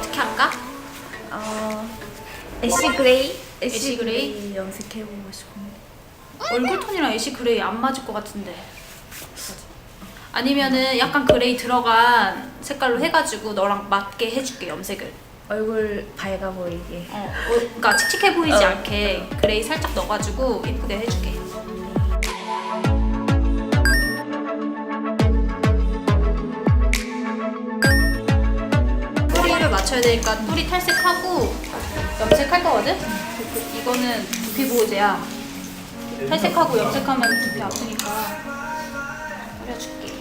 어떻게 할까? 어 애쉬 그레이 애쉬? 그레이 염색해보고 싶은데 얼굴 톤이랑 애쉬 그레이 안 맞을 것 같은데. 아니면은 약간 그레이 들어간 색깔로 해가지고 너랑 맞게 해줄게 염색을. 얼굴 밝아 보이게 어, 어, 그러니까 칙칙해 보이지 어. 않게 그레이 살짝 넣어가지고 예쁘게 해줄게. 맞춰야 되니까 뿌리 탈색하고 염색할 거거든? 그- 이거는 두피 보호제야. 탈색하고 염색하면 두피 아프니까 뿌려줄게.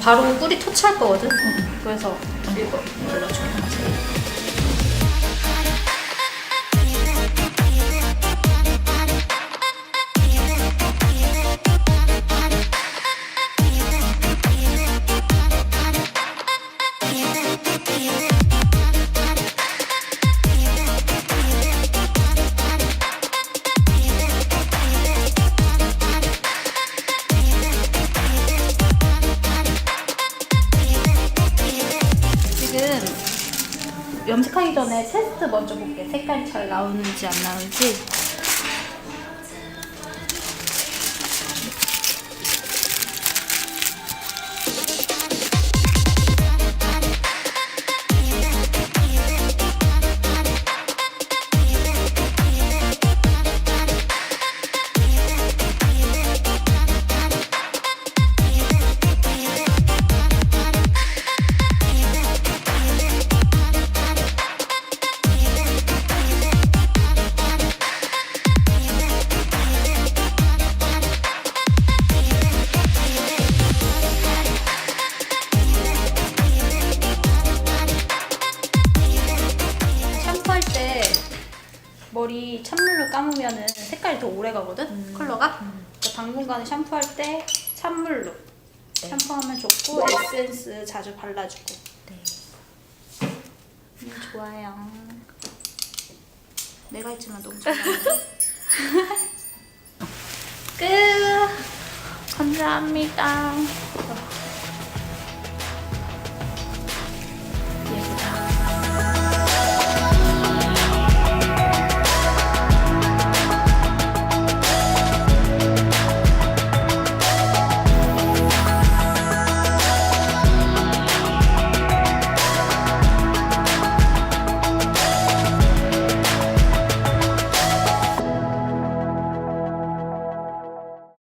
바로 뿌리 터치할 거거든? 그래서 이거 눌러줄게. 지금 염색하기 전에 테스트 먼저 볼게. 색깔 잘 나오는지 안 나오는지. 머리 찬물로 감으면 색깔이 더 오래 가거든? 컬러가? 그러니까 당분간은 샴푸할 때 찬물로 샴푸하면 좋고 에센스 자주 발라주고. 네. 음, 좋아요. 내가 했지만 너무 좋아요 끝! 감사합니다